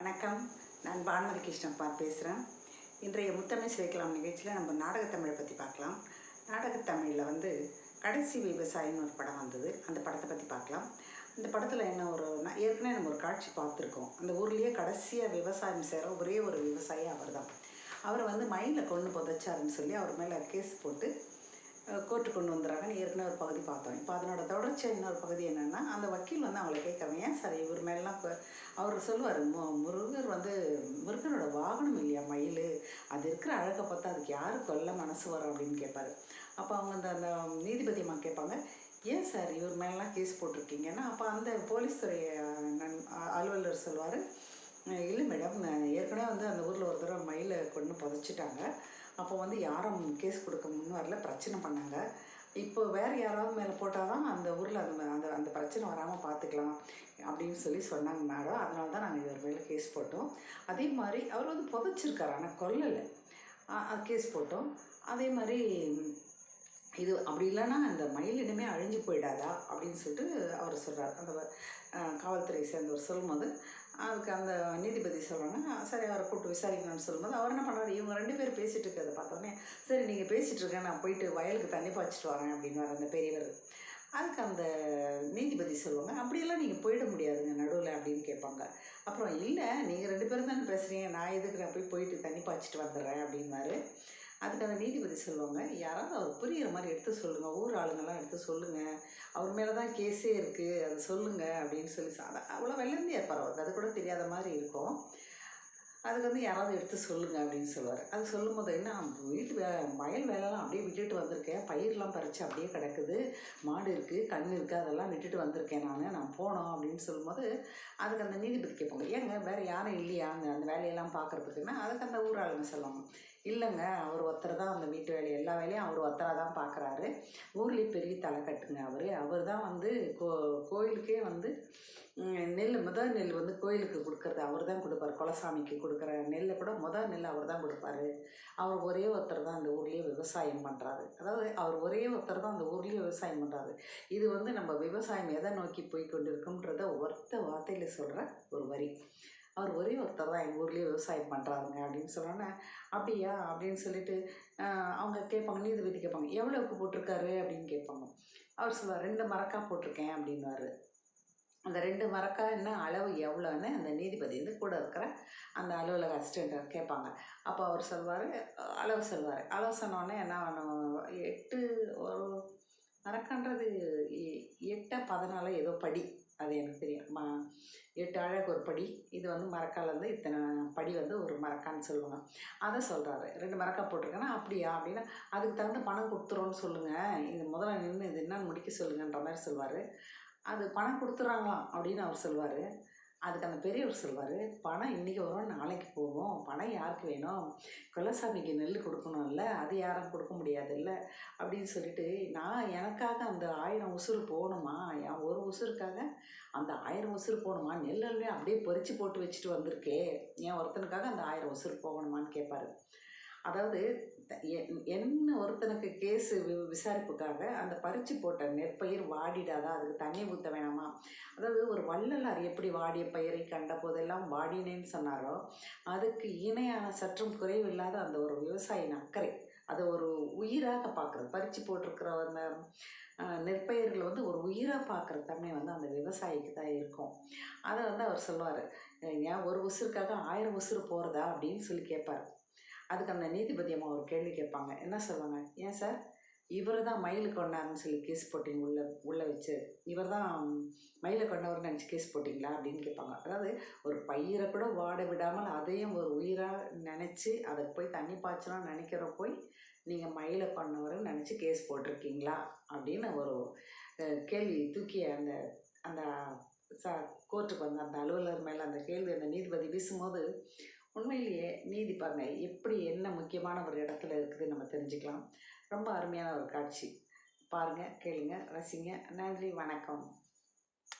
வணக்கம். நான் பானுமதி கிருஷ்ணப்பா பேசுகிறேன் இன்றைய முத்தமிழ் சிலைக்கலாம் நிகழ்ச்சியில் நம்ம நாடகத்தமிழை பற்றி பார்க்கலாம். நாடகத்தமிழில் வந்து கடைசி விவசாயின்னு ஒரு படம் வந்தது. அந்த படத்தை பற்றி பார்க்கலாம். அந்த படத்தில் என்ன ஒரு ஏற்கனவே நம்ம ஒரு காட்சி பார்த்துருக்கோம். அந்த ஊர்லேயே கடைசியாக விவசாயம் செய்கிற ஒரே ஒரு விவசாயி அவர் தான் அவரை வந்து மயிலில் கொண்டு புதைச்சாருன்னு சொல்லி அவர் மேலே கேஸ் போட்டு கோர்ட்டு கொண்டு வந்துடுறாங்கன்னு ஏற்கனவே ஒரு பகுதி பார்த்தோம். இப்போ அதனோட தொடர்ச்சியாக இன்னொரு பகுதி என்னென்னா அந்த வக்கீல் வந்து அவங்கள கேட்குறாங்க ஏன் சார் இவர் மேலாம் அவர் சொல்லுவார் மு முருகர் வந்து முருகனோட வாகனம் இல்லையா மயில்? அது இருக்கிற அழகை பார்த்தா அதுக்கு யாரு கொல்ல மனசு வரும்? அப்படின்னு கேட்பாரு. அப்போ அவங்க அந்த அந்த நீதிபதி அம்மா கேட்பாங்க ஏன் சார் இவர் மேலாம் கேஸ் போட்டிருக்கீங்கன்னா? அப்போ அந்த போலீஸ் துறை நன் அலுவலர் சொல்வார் இல்லை மேடம் ஏற்கனவே வந்து அந்த ஊரில் ஒரு தடவை மயிலை கொண்டு புதைச்சிட்டாங்க. அப்போ வந்து யாரும் கேஸ் கொடுக்க முன் வரல பிரச்சனை பண்ணாங்க. இப்போ வேறு யாராவது மேலே போட்டால் தான் அந்த ஊரில் அந்த அந்த அந்த பிரச்சனை வராமல் பார்த்துக்கலாம் அப்படின்னு சொல்லி சொன்னாங்க மேடம். அதனால தான் நாங்கள் இவர் மேலே கேஸ் போட்டோம். அதே மாதிரி அவர் வந்து புதைச்சிருக்காரு ஆனால் கொல்லலை. கேஸ் போட்டோம். அதே மாதிரி இது அப்படி இல்லைன்னா அந்த மயில் இனிமே அழிஞ்சு போயிடாதா அப்படின்னு சொல்லிட்டு அவர் சொல்கிறார் அந்த காவல்துறை சேர்ந்தவர் சொல்லும்போது அதுக்கு அந்த நீதிபதி சொல்கிறாங்க சரி அவரை கூப்பிட்டு விசாரிக்கணும்னு சொல்லும்போது அவர் என்ன பண்ணுறாரு இவங்க ரெண்டு பேரும் பேசிகிட்டு இருக்கிறத பார்த்தோன்னே சரி நீங்கள் பேசிகிட்டு இருக்க நான் போயிட்டு வயலுக்கு தண்ணி பாய்ச்சிட்டு வரேன் அப்படின்னு அந்த பெரியவர். அதுக்கு அந்த நீதிபதி சொல்லுவாங்க அப்படியெல்லாம் நீங்கள் போயிட முடியாதுங்க நடுவில் அப்படின்னு கேட்பாங்க. அப்புறம் இல்லை நீங்கள் ரெண்டு பேரும் தானே பேசுகிறீங்க நான் எதுக்கு நான் போய் போயிட்டு தண்ணி பாய்ச்சிட்டு வந்துடுறேன் அப்படின்னாரு அதுக்கு அந்த நீதிபதி சொல்லுவாங்க யாராவது அவர் புரிகிற மாதிரி எடுத்து சொல்லுங்கள் ஊர் ஆளுங்கெல்லாம் எடுத்து சொல்லுங்கள் அவர் மேலே தான் கேஸே இருக்குது அது சொல்லுங்கள் அப்படின்னு சொல்லி சொ- அவ்வளோ வெள்ளந்தியாக இருப்பார் அவருக்கு அது கூட தெரியாத மாதிரி இருக்கும். அதுக்கு வந்து யாராவது எடுத்து சொல்லுங்கள் அப்படின்னு சொல்லுவார். அது சொல்லும்போது என்ன வீட்டு வே வயல் வேலைலாம் அப்படியே விட்டுட்டு வந்திருக்கேன் பயிரெலாம் பறித்து அப்படியே கிடக்குது மாடு இருக்குது கண் இருக்குது அதெல்லாம் விட்டுட்டு வந்திருக்கேன் நான் நான் போனோம் அப்படின்னு சொல்லும்போது அதுக்கு அந்த நீதிபதி கேட்பாங்க ஏங்க வேறு யாரும் இல்லையா அந்த அந்த வேலையெல்லாம் பார்க்குறதுக்குன்னா? அதுக்கு அந்த ஊர் ஆளுங்க சொல்லுவாங்க இல்லைங்க அவர் ஒருத்தர் தான் அந்த வீட்டு வேலை எல்லா வேலையும் அவர் ஒருத்தராக தான் பார்க்குறாரு. ஊர்லேயே பெரிய தலைக்கட்டுங்க அவர். அவர் தான் வந்து கோ கோயிலுக்கே வந்து நெல் முதல் நெல் வந்து கோயிலுக்கு கொடுக்குறது அவர் தான் கொடுப்பார். குலசாமிக்கு கொடுக்குற நெல்லை கூட முதல் நெல் அவர் தான் கொடுப்பாரு. அவர் ஒரே ஒருத்தர் தான் அந்த ஊர்லேயே விவசாயம் பண்ணுறாரு அதாவது அவர் ஒரே ஒருத்தர் தான் அந்த ஊர்லேயே விவசாயம் பண்ணுறாரு இது வந்து நம்ம விவசாயம் எதை நோக்கி போய் கொண்டு இருக்குன்றத ஒருத்த வார்த்தையில் சொல்கிற ஒரு வரி. அவர் ஒரே ஒருத்தர் தான் எங்கள் ஊர்லேயே விவசாயம் பண்ணுறாருங்க அப்படின்னு சொன்னோன்னே அப்படியா? அப்படின்னு சொல்லிட்டு அவங்க கேட்பாங்க நீதிபதி கேட்பாங்க. எவ்வளோக்கு போட்டிருக்காரு? அப்படின்னு கேட்பாங்க. அவர் சொல்லுவார் ரெண்டு மரக்கா போட்டிருக்கேன் அப்படின்னுவாரு. அந்த ரெண்டு மரக்கா என்ன அளவு எவ்வளோன்னு அந்த நீதிபதி வந்து கூட இருக்கிற அந்த அலுவலக அசிஸ்டண்ட்டை கேட்பாங்க. அப்போ அவர் சொல்வார் அளவு சொல்வார். அளவு சொன்னோடனே என்ன எட்டு ஒரு மரக்கான்றது எ- பதினால ஏதோ படி. அது எனக்கு தெரியும். ம எட்டு அழகு ஒரு படி. இது வந்து மரக்கால் வந்து இத்தனை படி வந்து ஒரு மரக்கான்னு சொல்லுவாங்க. அதை சொல்கிறாரு ரெண்டு மரக்கா போட்டிருக்கேன்னா அப்படியா? அப்படின்னா அதுக்கு தகுந்த பணம் கொடுத்துருவோன்னு சொல்லுங்கள் இந்த முதல்ல நின்று இது என்னன்னு முடிக்க சொல்லுங்கன்ற மாதிரி சொல்வார். அது பணம் கொடுத்துட்றாங்களாம் அப்படின்னு அவர் சொல்வார். அதுக்கு அந்த பெரியவர் சொல்வார் பணம் இன்றைக்கி வரும் நாளைக்கு போகும். பணம் யாருக்கு வேணும்? குலசாமிக்கு நெல் கொடுக்கணும்ல அது யாரும் கொடுக்க முடியாதுல்ல? அப்படின்னு சொல்லிட்டு நான் எனக்காக அந்த ஆயிரம் உசுறு போகணுமா? என் ஒரு உசுருக்காக அந்த ஆயிரம் உசுறு போகணுமா? நெல்லெல்லாம் அப்படியே பொறிச்சு போட்டு வச்சுட்டு வந்திருக்கே. என் ஒருத்தனுக்காக அந்த ஆயிரம் உசுறு போகணுமான்னு கேட்பாரு அதாவது என்- என்ன ஒருத்தனுக்கு கேஸு விசாரிப்புக்காக அந்த பறிச்சு போட்ட நெற்பயிர் வாடிடாதா? அதுக்கு தண்ணி ஊற்ற வேணாமா? அதாவது ஒரு வள்ளலார் எப்படி வாடிய பயிரை கண்ட போதெல்லாம் வாடினேன்னு சொன்னாரோ அதுக்கு இணையான சற்றும் குறைவில்லாத அந்த ஒரு விவசாயின் அக்கறை. அதை ஒரு உயிராக பார்க்குறது. பறித்து போட்டிருக்கிற அந்த நெற்பயிர்களை வந்து ஒரு உயிராக பார்க்குற தன்மை வந்து அந்த விவசாயிக்கு தான் இருக்கும். அதை வந்து அவர் சொல்லுவார். ஏன் ஒரு உசுருக்காக ஆயிரம் உசுறு போகிறதா அப்படின்னு சொல்லி கேட்பார். அதுக்கு அந்த நீதிபதி அம்மா ஒரு கேள்வி கேட்பாங்க. என்ன சொல்லுவாங்க ஏன் சார் இவர் தான் மயிலு கொண்டாருன்னு சொல்லி கேஸ் போட்டிங்க உள்ளே உள்ளே வச்சு. இவர் தான் மயிலை கொண்டவர்னு நினச்சி கேஸ் போட்டிங்களா? அப்படின்னு கேட்பாங்க. அதாவது ஒரு பயிரை கூட வாட விடாமல் அதையும் ஒரு உயிராக நினச்சி அதை போய் தண்ணி பாய்ச்சலாம் நினைக்கிற போய் நீங்கள் மயிலை கொண்டவர்னு நினச்சி கேஸ் போட்டிருக்கீங்களா? அப்படின்னு ஒரு கேள்வி தூக்கி அந்த அந்த ச கோர்ட்டுக்கு வந்த அந்த அலுவலர் மேலே அந்த கேள்வி அந்த நீதிபதி வீசும்போது உண்மையிலேயே நீதி பாருங்க எப்படி என்ன முக்கியமான ஒரு இடத்துல இருக்குது நம்ம தெரிஞ்சுக்கலாம். ரொம்ப அருமையான ஒரு காட்சி. பாருங்கள் கேளுங்க ரசிங்க. நன்றி வணக்கம்.